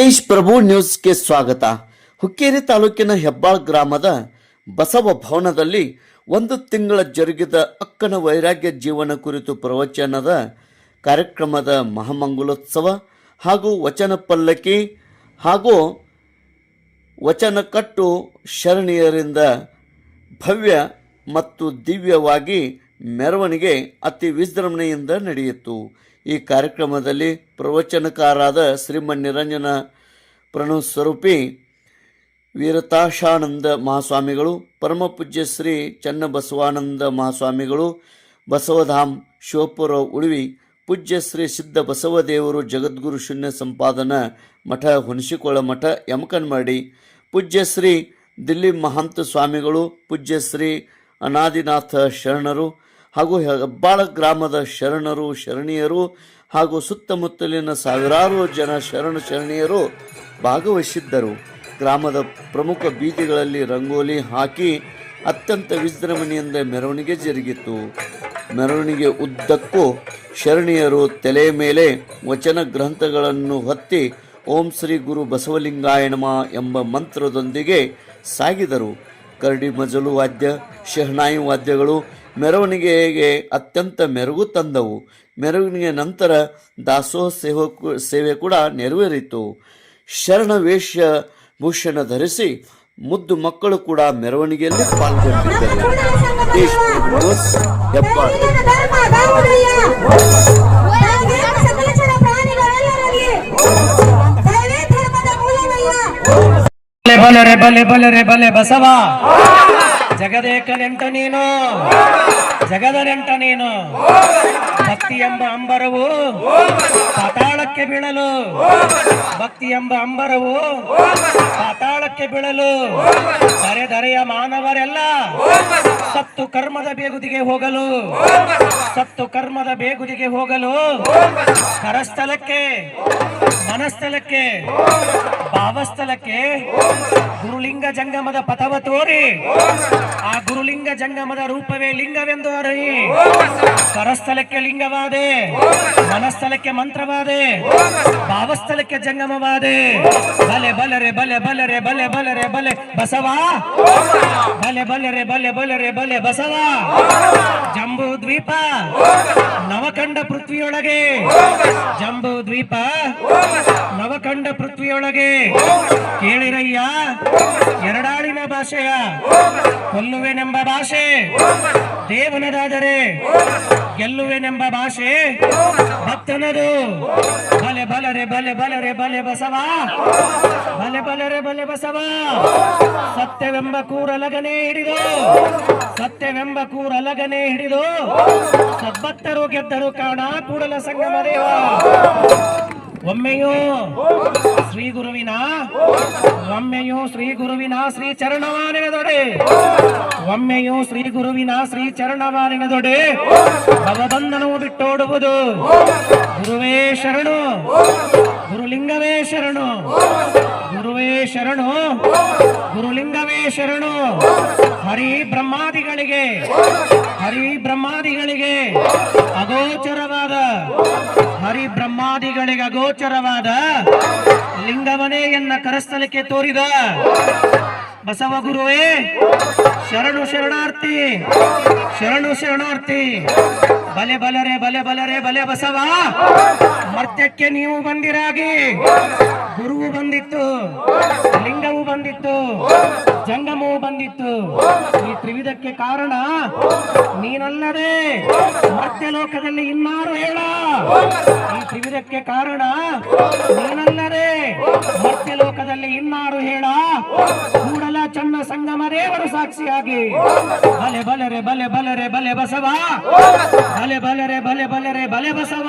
ಸತೀಶ್ ಪ್ರಭು ನ್ಯೂಸ್ಗೆ ಸ್ವಾಗತ. ಹುಕ್ಕೇರಿ ತಾಲೂಕಿನ ಹೆಬ್ಬಾಳ್ ಗ್ರಾಮದ ಬಸವ ಭವನದಲ್ಲಿ ಒಂದು ತಿಂಗಳ ಜರುಗಿದ ಅಕ್ಕನ ವೈರಾಗ್ಯ ಜೀವನ ಕುರಿತು ಪ್ರವಚನದ ಕಾರ್ಯಕ್ರಮದ ಮಹಾಮಂಗಲೋತ್ಸವ ಹಾಗೂ ವಚನ ಪಲ್ಲಕ್ಕಿ ಹಾಗೂ ವಚನ ಕಟ್ಟು ಶರಣಿಯರಿಂದ ಭವ್ಯ ಮತ್ತು ದಿವ್ಯವಾಗಿ ಮೆರವಣಿಗೆ ಅತಿ ವಿಜೃಂಭಣೆಯಿಂದ ನಡೆಯಿತು. ಈ ಕಾರ್ಯಕ್ರಮದಲ್ಲಿ ಪ್ರವಚನಕಾರಾದ ಶ್ರೀಮನ್ ನಿರಂಜನ ಪ್ರಣವ್ ಸ್ವರೂಪಿ ವೀರತಾಶಾನಂದ ಮಹಾಸ್ವಾಮಿಗಳು ಪರಮಪೂಜ್ಯ ಶ್ರೀ ಚನ್ನಬಸವಾನಂದ ಮಹಾಸ್ವಾಮಿಗಳು, ಬಸವಧಾಮ್ ಶಿವಪುರ ಉಳಿವಿ, ಪೂಜ್ಯ ಶ್ರೀ ಸಿದ್ಧ ಬಸವದೇವರು ಜಗದ್ಗುರು ಶೂನ್ಯ ಸಂಪಾದನ ಮಠ, ಹುಣಸಿಕೊಳ ಮಠ ಯಮಕನ್ಮಡಿ ಪೂಜ್ಯ ಶ್ರೀ ದಿಲ್ಲಿ ಮಹಂತ ಸ್ವಾಮಿಗಳು, ಪೂಜ್ಯ ಶ್ರೀ ಅನಾದಿನಾಥ ಶರಣರು ಹಾಗೂ ಹೆಬ್ಬಾಳ ಗ್ರಾಮದ ಶರಣರು, ಶರಣೀಯರು ಹಾಗೂ ಸುತ್ತಮುತ್ತಲಿನ ಸಾವಿರಾರು ಜನ ಶರಣ ಶರಣೀಯರು ಭಾಗವಹಿಸಿದ್ದರು. ಗ್ರಾಮದ ಪ್ರಮುಖ ಬೀದಿಗಳಲ್ಲಿ ರಂಗೋಲಿ ಹಾಕಿ ಅತ್ಯಂತ ವಿಜೃಂಭಣೆಯಿಂದ ಮೆರವಣಿಗೆ ಜರುಗಿತು. ಮೆರವಣಿಗೆ ಉದ್ದಕ್ಕೂ ಶರಣೀಯರು ತಲೆ ಮೇಲೆ ವಚನ ಗ್ರಂಥಗಳನ್ನು ಹೊತ್ತಿ ಓಂ ಶ್ರೀ ಗುರು ಬಸವಲಿಂಗಾಯಣಮ ಎಂಬ ಮಂತ್ರದೊಂದಿಗೆ ಸಾಗಿದರು. ಕರಡಿ ಮಜಲು ವಾದ್ಯ, ಶಹನಾಯಿ ವಾದ್ಯಗಳು ಮೆರವಣಿಗೆಗೆ ಅತ್ಯಂತ ಮೆರುಗು ತಂದವು. ಮೆರವಣಿಗೆ ನಂತರ ದಾಸೋಹ ಸೇವೆ ಸೇವೆ ಕೂಡ ನೆರವೇರಿತು. ಶರಣ ವೇಷ ಭೂಷಣ ಧರಿಸಿ ಮುದ್ದು ಮಕ್ಕಳು ಕೂಡ ಮೆರವಣಿಗೆಯಲ್ಲಿ ಪಾಲ್ಗೊಂಡಿದ್ದರು. ಬಲೆ ಬಲೆ ಬಲೆ ಬಸವ. ಜಗದೇಕ ನೆಂಟ ನೀನು? ಜಗದ ನೆಂಟ ನೀನು? ಭಕ್ತಿ ಎಂಬ ಅಂಬರವು ಪಾತಾಳಕ್ಕೆ ಬೀಳಲು. ಭಕ್ತಿ ಎಂಬ ಅಂಬರವು ಪಾತಾಳಕ್ಕೆ ಬೀಳಲು. ಧರೆಯ ಮಾನವರೆಲ್ಲ ಸತ್ತು ಕರ್ಮದ ಬೇಗುದಿಗೆ ಹೋಗಲು. ಸತ್ತು ಕರ್ಮದ ಬೇಗುದಿಗೆ ಹೋಗಲು. ಕರಸ್ಥಲಕ್ಕೆ, ಮನಸ್ಥಲಕ್ಕೆ, ಭಾವಸ್ಥಲಕ್ಕೆ ಗುರುಲಿಂಗ ಜಂಗಮದ ಪಥವ ತೋರಿ ಆ ಗುರುಲಿಂಗ ಜಂಗಮದ ರೂಪವೇ ಲಿಂಗವೆಂದು ಅರಿ ಕರಸ್ಥಲಕ್ಕೆ ಲಿಂಗವಾದೆ ಮನಸ್ಥಲಕ್ಕೆ ಮಂತ್ರವಾದೆ ಭಾವಸ್ಥಲಕ್ಕೆ ಜಂಗಮವಾದೆ. ಬಲೆ ಬಲರೆ ಬಲೆ ಬಲರೆ ಬಲೆ ಬಲರೆ, ಬಲೆ ಬಸವಾ. ಬಲೆ ಬಲರೆ ಬಲೆ ಬಲರೆ, ಬಲೆ ಬಸವ. ಜಂಬೂ ದ್ವೀಪ, ನವಖಂಡ ಪೃಥ್ವಿಯೊಳಗೆ. ಜಂಬೂ ದ್ವೀಪ, ನವಖಂಡ ಪೃಥ್ವಿಯೊಳಗೆ. ಕೇಳಿರಯ್ಯ, ಎರಡಾಳಿನ ಭಾಷೆಯ ಕೊಲ್ಲುವೆನೆಂಬ ಭಾಷೆ. ದೇವನದಾದರೆ ಗೆಲ್ಲುವೆನೆಂಬ ಭಾಷೆ. ಭಕ್ತನದು. ಬಲೆ ಬಲರೆ ಬಲೆ ಬಲರೆ ಬಲೆ ಬಸವ. ಬಲೆ ಬಲರೆ ಬಲೆ ಬಸವ. ಸತ್ಯವೆಂಬ ಕೂರಲಗನೆ ಹಿಡಿದು. ಸತ್ಯವೆಂಬ ಕೂರಲಗನೆ ಹಿಡಿದು. ಸಬ್ಬತ್ತರು ಗೆದ್ದರು ಕಾಣ ಕೂಡಲ ಸಂಗಮ ದೇವ. ಒಮ್ಮೆಯೂ ಶ್ರೀ ಗುರುವಿನ ಒಮ್ಮೆಯೂ ಶ್ರೀ ಗುರುವಿನ ಶ್ರೀ ಚರಣವಾನೆನದೊಡೆ ಒಮ್ಮೆಯೂ ಶ್ರೀ ಗುರುವಿನ ಶ್ರೀ ಚರಣವಾನೆನದೊಡೆ ಭವಬಂಧನವು ಬಿಟ್ಟೋಡುವುದು. ಗುರುವೇ ಶರಣು. ಗುರುಲಿಂಗವೇ ಶರಣು. ಗುರುವೇ ಶರಣು. ಗುರುಲಿಂಗವೇ ಶರಣು. ಹರಿ ಬ್ರಹ್ಮಾದಿಗಳಿಗೆ ಹರಿ ಬ್ರಹ್ಮಾದಿಗಳಿಗೆ ಅಗೋಚರವಾದ ಹರಿ ಬ್ರಹ್ಮಾದಿಗಳಿಗೆ ಗೋಚರವಾದ ಲಿಂಗವನೇ ಎನ್ನ ಕರಸ್ಥಲಕ್ಕೆ ತೋರಿದ. ಬಸವ ಗುರುವೇ, ಶರಣು ಶರಣಾರ್ಥಿ ಶರಣು ಶರಣಾರ್ಥಿ. ಬಲೆ ಬಲರೆ ಬಲೆ ಬಲರೆ, ಬಲೆ ಬಸವ, ಮರ್ತ್ಯಕ್ಕೆ ನೀವು ಬಂದಿರಾಗಿ. ಗುರುವು ಬಂದಿತ್ತು, ಲಿಂಗವು ಬಂದಿತ್ತು. ಜಂಗಮವು ಬಂದಿತ್ತು. ಈ ತ್ರಿವಿಧಕ್ಕೆ ಕಾರಣ, ನೀನಲ್ಲದೆ ಲೋಕದಲ್ಲಿ ಇನ್ನಾರು ಹೇಳ. ಈ ತ್ರಿವಿಧಕ್ಕೆ ಕಾರಣ, ನೀನಲ್ಲದೆ ಲೋಕದಲ್ಲಿ ಇನ್ನಾರು ಹೇಳ. ಕೂಡಲ ಚನ್ನ ಸಂಗಮ ದೇವರು ಸಾಕ್ಷಿಯಾಗಿ. ಬಲೆ ಬಲರೆ ಬಲೆ ಬಲರೆ, ಬಲೆ ಬಸವ. ಬಲೆ ಬಲರೆ ಬಲೆ ಬಲರೆ, ಬಲೆ ಬಸವ.